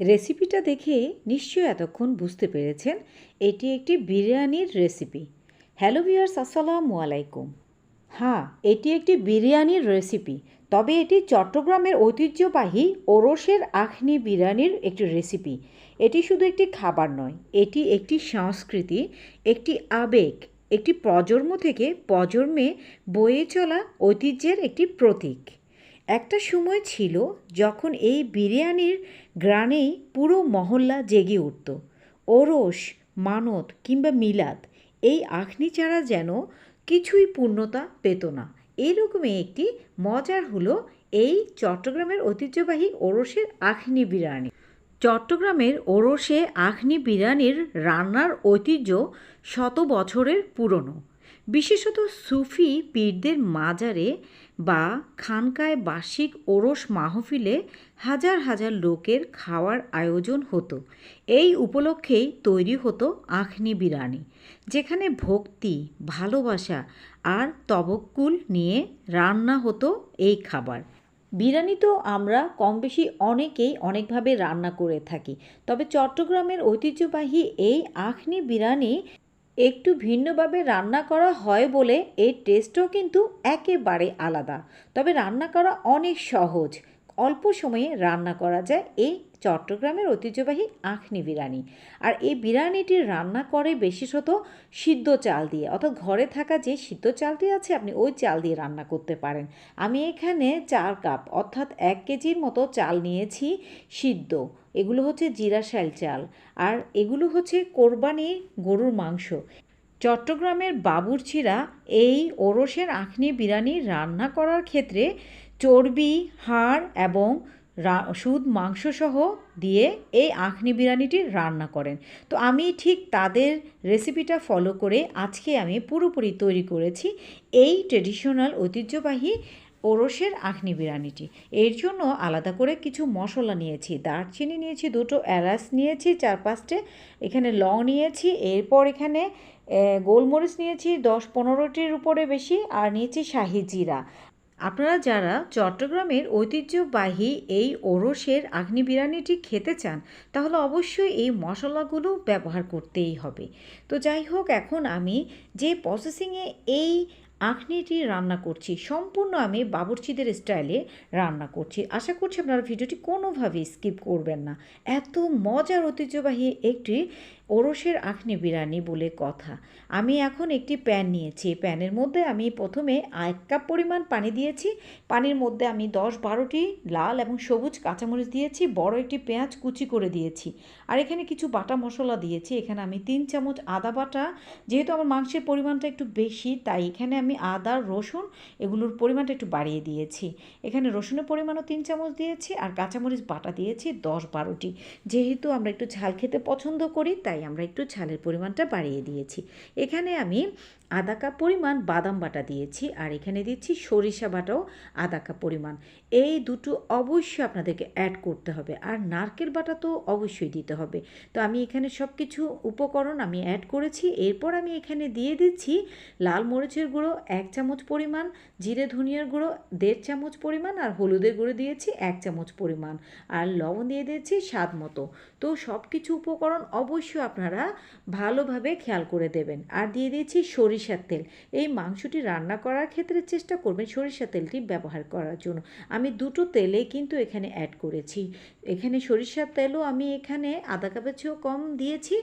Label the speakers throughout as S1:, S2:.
S1: রেসিপিটা দেখে নিশ্চয়ই এতক্ষণ বুঝতে পেরেছেন, এটি একটি বিরিয়ানির রেসিপি। হ্যালো ভিউয়ার্স, আসসালামু আলাইকুম। হ্যাঁ এটি একটি বিরিয়ানির রেসিপি, তবে এটি চট্টগ্রামের ঐতিহ্যবাহী ওরসের আখনি বিরিয়ানির একটি রেসিপি। এটি শুধু একটি খাবার নয়, এটি একটি সংস্কৃতি, একটি আবেগ, একটি প্রজন্ম থেকে প্রজন্মে বয়ে চলা ঐতিহ্যের একটি প্রতীক। একটা সময় ছিল যখন এই বিরিয়ানির গ্রানেই পুরো মহল্লা জেগে উঠত। ওরস, মানত কিংবা মিলাদ এই আখনি ছাড়া যেন কিছুই পূর্ণতা পেত না। এইরকমই একটি মজার হলো এই চট্টগ্রামের ঐতিহ্যবাহী ওরসের আখনি বিরিয়ানি। চট্টগ্রামের ওরসে আখনি বিরিয়ানির রান্নার ঐতিহ্য শত বছরের পুরনো। বিশেষত সুফি পীরদের মাজারে বা খানকায় বার্ষিক ওরস মাহফিলে হাজার হাজার লোকের খাওয়ার আয়োজন হতো। এই উপলক্ষেই তৈরি হতো আখনি বিরানি, যেখানে ভক্তি, ভালোবাসা আর তবক্কুল নিয়ে রান্না হতো এই খাবার। বিরিয়ানি তো আমরা কম বেশি অনেকেই অনেকভাবে রান্না করে থাকি, তবে চট্টগ্রামের ঐতিহ্যবাহী এই আখনি বিরিয়ানি একটু ভিন্নভাবে রান্না করা হয় বলে এর টেস্টও কিন্তু একেবারে আলাদা। তবে রান্না করা অনেক সহজ। অল্প সময়ে রান্না করা যায় এই চট্টগ্রামের ঐতিহ্যবাহী আখনি বিরিয়ানি। আর এই বিরিয়ানিটি রান্না করে বিশেষত সিদ্ধ চাল দিয়ে, অর্থাৎ ঘরে থাকা যে সিদ্ধ চালটি আছে আপনি ওই চাল দিয়ে রান্না করতে পারেন। আমি এখানে চার কাপ, অর্থাৎ এক কেজির মতো চাল নিয়েছি সিদ্ধ। এগুলো হচ্ছে জিরাশাইল চাল। আর এগুলো হচ্ছে কোরবানি গরুর মাংস। চট্টগ্রামের বাবুরচিরা এই ওরসের আখনি বিরিয়ানি রান্না করার ক্ষেত্রে চর্বি, হাড় এবং সুদ, মাংসসহ দিয়ে এই আখনি বিরিয়ানিটি রান্না করেন। তো আমি ঠিক তাদের রেসিপিটা ফলো করে আজকে আমি পুরোপুরি তৈরি করেছি এই ট্রেডিশনাল ঐতিহ্যবাহী ওরসের আখনি বিরিয়ানিটি। এর জন্য আলাদা করে কিছু মশলা নিয়েছি, দারচিনি নিয়েছি, দুটো এলাচ নিয়েছি, চার পাঁচটে এখানে লং নিয়েছি, এরপর এখানে গোলমরিচ নিয়েছি, দশ পনেরোটির উপরে বেশি, আর নিয়েছি শাহি জিরা। আপনারা যারা চট্টগ্রামের ঐতিহ্যবাহী এই ওরসের আগ্নি বিরিয়ানিটি খেতে চান, তাহলে অবশ্যই এই মশলাগুলো ব্যবহার করতেই হবে। তো যাই হোক, এখন আমি যে প্রসেসিংয়ে এই আখনিটি রান্না করছি, সম্পূর্ণ আমি বাবুর্চিদের স্টাইলে রান্না করছি। আশা করছি আপনারা ভিডিওটি কোনোভাবেই স্কিপ করবেন না। এত মজার ঐতিহ্যবাহী একটি ওরসের আখনি বিরিয়ানি বলে কথা। আমি এখন একটি প্যান নিয়েছি। প্যানের মধ্যে আমি প্রথমে এক কাপ পরিমাণ পানি দিয়েছি। পানির মধ্যে আমি দশ বারোটি লাল এবং সবুজ কাঁচামরিচ দিয়েছি, বড় একটি পেঁয়াজ কুচি করে দিয়েছি আর এখানে কিছু বাটা মশলা দিয়েছি। এখানে আমি তিন চামচ আদা বাটা। যেহেতু আমার মাংসের পরিমাণটা একটু বেশি, তাই এখানে আমি আদা, রসুন এগুলোর পরিমাণটা একটু বাড়িয়ে দিয়েছি। এখানে রসুনের পরিমাণও তিন চামচ দিয়েছি আর কাঁচামরিচ বাটা দিয়েছি দশ বারোটি। যেহেতু আমরা একটু ঝাল খেতে পছন্দ করি, তাই তাই আমরা একটু ঝালের পরিমাণটা বাড়িয়ে দিয়েছি। এখানে আমি আধা কাপ পরিমাণ বাদাম বাটা দিয়েছি আর এখানে দিচ্ছি সরিষা বাটাও আধা কাপ পরিমাণ। এই দুটো অবশ্যই আপনাদেরকে অ্যাড করতে হবে আর নারকেল বাটা তো অবশ্যই দিতে হবে। তো আমি এখানে সব কিছু উপকরণ আমি অ্যাড করেছি। এরপর আমি এখানে দিয়ে দিচ্ছি লাল মরিচের গুঁড়ো, এক চামচ পরিমাণ, জিরে ধনিয়ার গুঁড়ো, দেড় চামচ পরিমাণ আর হলুদের গুঁড়ো দিয়েছি এক চামচ পরিমাণ। আর লবণ দিয়ে দিয়েছি স্বাদ মতো। তো সব কিছু উপকরণ অবশ্যই আপনারা ভালোভাবে খেয়াল করে দেবেন। আর দিয়ে দিয়েছি সরিষার তেল। এই মাংসটি রান্না করার ক্ষেত্রে চেষ্টা করবেন সরিষার তেলটি ব্যবহার করার জন্য। আমি দুটো তেলে কিন্তু এখানে অ্যাড করেছি। এখানে সরিষার তেলও আমি এখানে আধা কাপের চেয়েও কম দিয়েছি।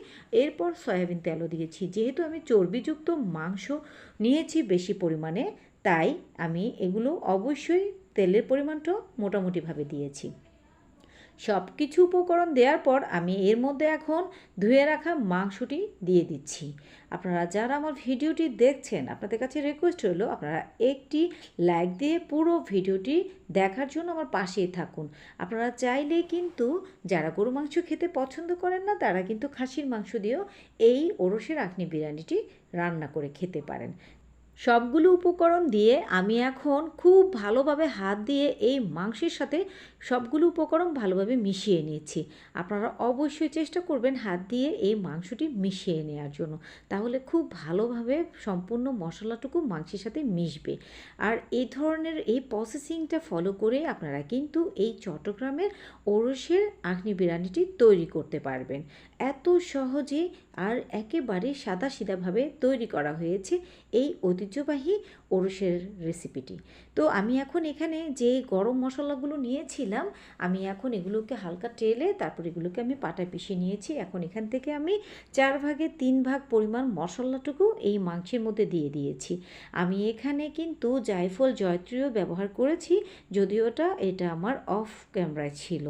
S1: এরপর সয়াবিন তেলও দিয়েছি। যেহেতু আমি চর্বিযুক্ত মাংস নিয়েছি বেশি পরিমাণে, তাই আমি এগুলো অবশ্যই তেলের পরিমাণটাও মোটামুটিভাবে দিয়েছি। সব কিছু উপকরণ দেওয়ার পর আমি এর মধ্যে এখন ধুয়ে রাখা মাংসটি দিয়ে দিচ্ছি। আপনারা যারা আমার ভিডিওটি দেখছেন, আপনাদের কাছে রিকোয়েস্ট হলো আপনারা একটি লাইক দিয়ে পুরো ভিডিওটি দেখার জন্য আমার পাশেই থাকুন। আপনারা চাইলে কিন্তু যারা গরু মাংস খেতে পছন্দ করেন না, তারা কিন্তু খাসির মাংস দিয়েও এই ওরসের আখনি বিরিয়ানিটি রান্না করে খেতে পারেন। সবগুলো উপকরণ দিয়ে আমি এখন খুব ভালোভাবে হাত দিয়ে এই মাংসের সাথে সবগুলো উপকরণ ভালোভাবে মিশিয়ে নিয়েছি। আপনারা অবশ্যই চেষ্টা করবেন হাত দিয়ে এই মাংসটি মিশিয়ে নেওয়ার জন্য। তাহলে খুব ভালোভাবে সম্পূর্ণ মশলাটুকু মাংসের সাথে মিশবে। আর এই ধরনের এই প্রসেসিংটা ফলো করে আপনারা কিন্তু এই চট্টগ্রামের ওরসের আখনি বিরিয়ানিটি তৈরি করতে পারবেন। এত সহজে আর একেবারে সাদা সিধাভাবে তৈরি করা হয়েছে এই ঐতিহ্যবাহী ওরসের রেসিপিটি তো আমি এখন এখানে যে গরম মশলাগুলো নিয়েছিলাম, আমি এখন এগুলোকে হালকা টেলে তারপর এগুলোকে আমি পাটায় পিষে নিয়েছি। এখন এখান থেকে আমি চার ভাগে তিন ভাগ পরিমাণ মশলাটুকু এই মাংসের মধ্যে দিয়ে দিয়েছি। আমি এখানে কিন্তু জায়ফল জয়ত্রীও ব্যবহার করেছি, যদিও ওটা এটা আমার অফ ক্যামেরায় ছিল।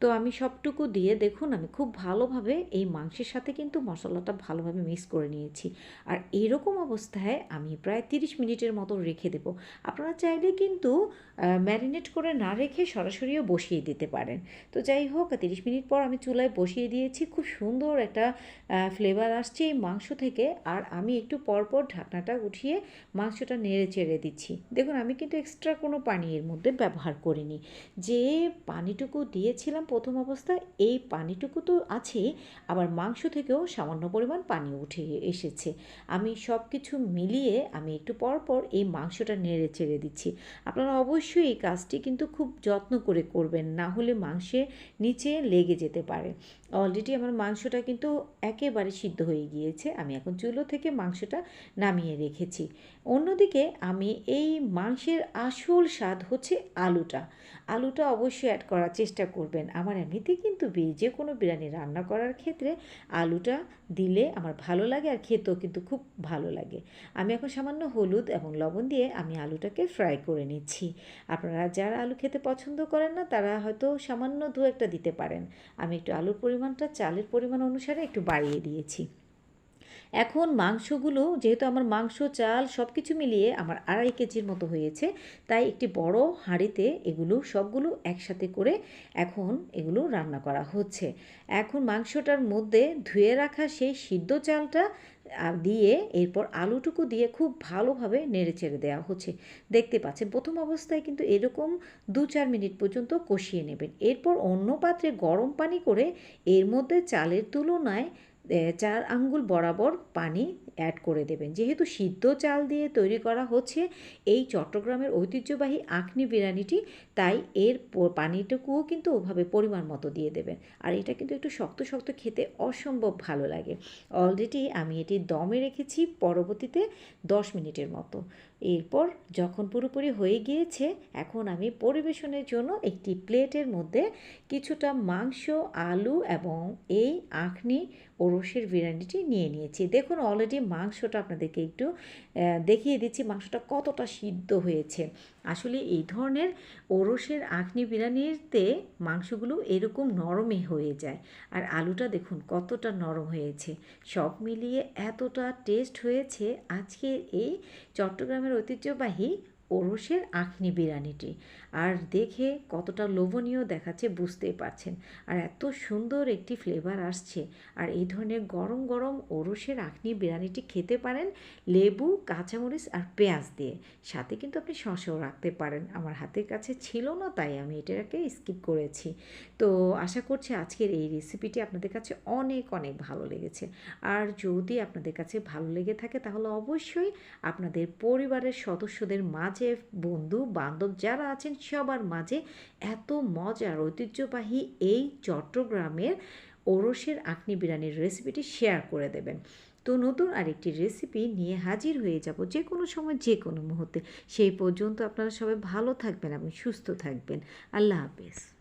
S1: তো আমি সবটুকু দিয়ে দেখুন, আমি খুব ভালোভাবে এই মাংসের সাথে কিন্তু মশলাটা ভালোভাবে মিক্স করে নিয়েছি। আর এরকম অবস্থায় আমি প্রায় তিরিশ মিনিটের মতো রেখে দেবো। আপনারা চাইলে কিন্তু ম্যারিনেট করে না রেখে সরাসরিও বসিয়ে দিতে পারেন। তো যাই হোক, তিরিশ মিনিট পর আমি চুলায় বসিয়ে দিয়েছি। খুব সুন্দর একটা ফ্লেভার আসছে এই মাংস থেকে। আর আমি একটু পরপর ঢাকনাটা উঠিয়ে মাংসটা নেড়ে চেড়ে দিচ্ছি। দেখুন, আমি কিন্তু এক্সট্রা কোনো পানি এর মধ্যে ব্যবহার করিনি। যে পানিটুকু দিয়েছিলাম প্রথম অবস্থায় এই পানিটুকু তো আছেই আবার মাংস থেকেও সামান্য পরিমাণ পানি উঠে এসেছে। আমি সব কিছু মিলিয়ে আমি একটু পর পর এই মাংসটা নেড়ে চেড়ে দিচ্ছি। আপনারা অবশ্যই এই কাজটি কিন্তু খুব যত্ন করে করবেন, না হলে মাংসের নিচে লেগে যেতে পারে। অলরেডি আমার মাংসটা কিন্তু একেবারে সিদ্ধ হয়ে গিয়েছে, আমি এখন চুলো থেকে মাংসটা নামিয়ে রেখেছি। অন্যদিকে আমি এই মাংসের আসল স্বাদ হচ্ছে আলুটা। আলুটা অবশ্যই অ্যাড করার চেষ্টা করবেন। আমার এমনিতে কিন্তু যে কোনো বিরিয়ানি রান্না করার ক্ষেত্রে আলুটা দিলে আমার ভালো লাগে আর খেতেও কিন্তু খুব ভালো লাগে। আমি এখন সামান্য হলুদ এবং লবণ দিয়ে আমি আলুটাকে ফ্রাই করে নিচ্ছি। আপনারা যারা আলু খেতে পছন্দ করেন না, তারা হয়তো সামান্য দু একটা দিতে পারেন। আমি একটু আলুর পরিমাণটা, চালের পরিমাণ অনুসারে একটু বাড়িয়ে দিয়েছি। এখন মাংসগুলো, যেহেতু আমার মাংস, চাল সব কিছু মিলিয়ে আমার আড়াই কেজির মতো হয়েছে, তাই একটি বড় হাঁড়িতে এগুলো সবগুলো একসাথে করে এখন এগুলো রান্না করা হচ্ছে। এখন মাংসটার মধ্যে ধুয়ে রাখা সেই সিদ্ধ চালটা দিয়ে এরপর আলুটুকু দিয়ে খুব ভালোভাবে নেড়ে চেড়ে দেওয়া হচ্ছে। দেখতে পাচ্ছেন, প্রথম অবস্থায় কিন্তু এরকম দু চার মিনিট পর্যন্ত কষিয়ে নেবেন। এরপর অন্য পাত্রে গরম পানি করে এর মধ্যে চালের তুলনায় চার আঙ্গুল বরাবর পানি অ্যাড করে দেবেন। যেহেতু সিদ্ধ চাল দিয়ে তৈরি করা হচ্ছে, এই চট্টগ্রামের ঐতিহ্যবাহী আখনি বিরিয়ানিটি, তাই এর পানিটুকুও কিন্তু ওভাবে পরিমাণ মতো দিয়ে দেবেন। আর এটা কিন্তু একটু শক্ত শক্ত খেতে অসম্ভব ভালো লাগে। অলরেডি আমি এটি দমে রেখেছি পরবর্তীতে দশ মিনিটের মতো। এরপর যখন পুরোপুরি হয়ে গিয়েছে, এখন আমি পরিবেশনের জন্য একটি প্লেটের মধ্যে কিছুটা মাংস, আলু এবং এই আখনি ওরসের বিরিয়ানিটি নিয়ে নিয়েছি। দেখুন অলরেডি মাংসটা আপনাদেরকে একটু দেখিয়ে দিচ্ছি মাংসটা কতটা সিদ্ধ হয়েছে। আসলে এই ধরনের ওরসের আখনি বিরিয়ানিতে মাংসগুলো এরকম নরমই হয়ে যায়। আর আলুটা দেখুন, কতটা নরম হয়েছে। সব মিলিয়ে এতটা টেস্ট হয়েছে আজকে এই চট্টগ্রামের ঐতিহ্যবাহী ওরসের আখনি বিরিয়ানিটি আর দেখে কতটা লোভনীয় দেখাচ্ছে বুঝতেই পারছেন। আর এত সুন্দর একটি ফ্লেভার আসছে। আর এই ধরনের গরম গরম ওরসের আখনি বিরিয়ানিটি খেতে পারেন লেবু, কাঁচামরিচ আর পেঁয়াজ দিয়ে। সাথে কিন্তু আপনি শসাও রাখতে পারেন। আমার হাতের কাছে ছিল না, তাই আমি এটাকে স্কিপ করেছি। তো আশা করছি আজকের এই রেসিপিটি আপনাদের কাছে অনেক অনেক ভালো লেগেছে। আর যদি আপনাদের কাছে ভালো লেগে থাকে, তাহলে অবশ্যই আপনাদের পরিবারের সদস্যদের মাঝে বন্ধু, বান্ধব যারা আছেন, সবার মাঝে এত মজার, ঐতিহ্যবাহী এই চট্টগ্রামের ওরসের আখনি বিরিয়ানির রেসিপিটি শেয়ার করে দেবেন। তো নতুন আরেকটি রেসিপি নিয়ে হাজির হয়ে যাব যে কোনো সময় যে কোনো মুহূর্তে। সেই পর্যন্ত আপনারা সবাই ভালো থাকবেন এবং সুস্থ থাকবেন। আল্লাহ হাফেজ।